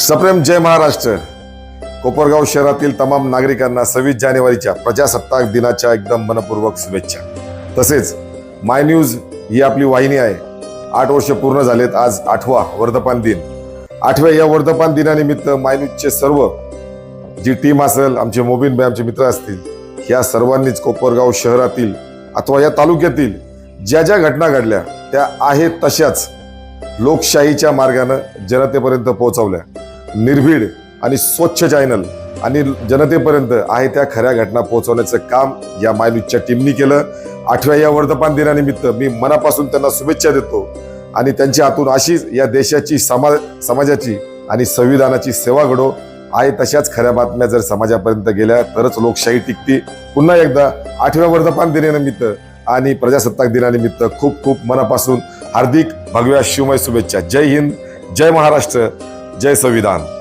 सप्रेम जय महाराष्ट्र. कोपरगाव शहरातील तमाम नागरिकांना सव्वीस जानेवारीच्या प्रजासत्ताक दिनाच्या एकदम मनपूर्वक शुभेच्छा. तसेच माय न्यूज ही आपली वाहिनी आहे. आठ वर्ष पूर्ण झालेत आज आठवा वर्धपान दिन. आठव्या या वर्धपान दिनानिमित्त माय न्यूजचे सर्व जी टीम असेल आमचे मोबिन भाई आमचे मित्र असतील ह्या सर्वांनीच कोपरगाव शहरातील अथवा या तालुक्यातील ज्या ज्या घटना घडल्या त्या आहेत तशाच लोकशाहीच्या मार्गानं जनतेपर्यंत पोहोचवल्या. निर्भीड आणि स्वच्छ चॅनल आणि जनतेपर्यंत आहे त्या खऱ्या घटना पोहोचवण्याचं काम या मायन्यूजच्या टीमनी केलं. आठव्या या वर्धपान दिनानिमित्त मी मनापासून त्यांना शुभेच्छा देतो आणि त्यांच्या हातून अशीच या देशाची समाज समाजाची आणि संविधानाची सेवा घडो. आहे तशाच खऱ्या बातम्या जर समाजापर्यंत गेल्या तरच लोकशाही टिकते. पुन्हा एकदा आठव्या वर्धपान दिनानिमित्त आणि प्रजासत्ताक दिनानिमित्त खूप खूप मनापासून हार्दिक भगव्या शिवमय शुभेच्छा. जय हिंद जय महाराष्ट्र. जय संविधान.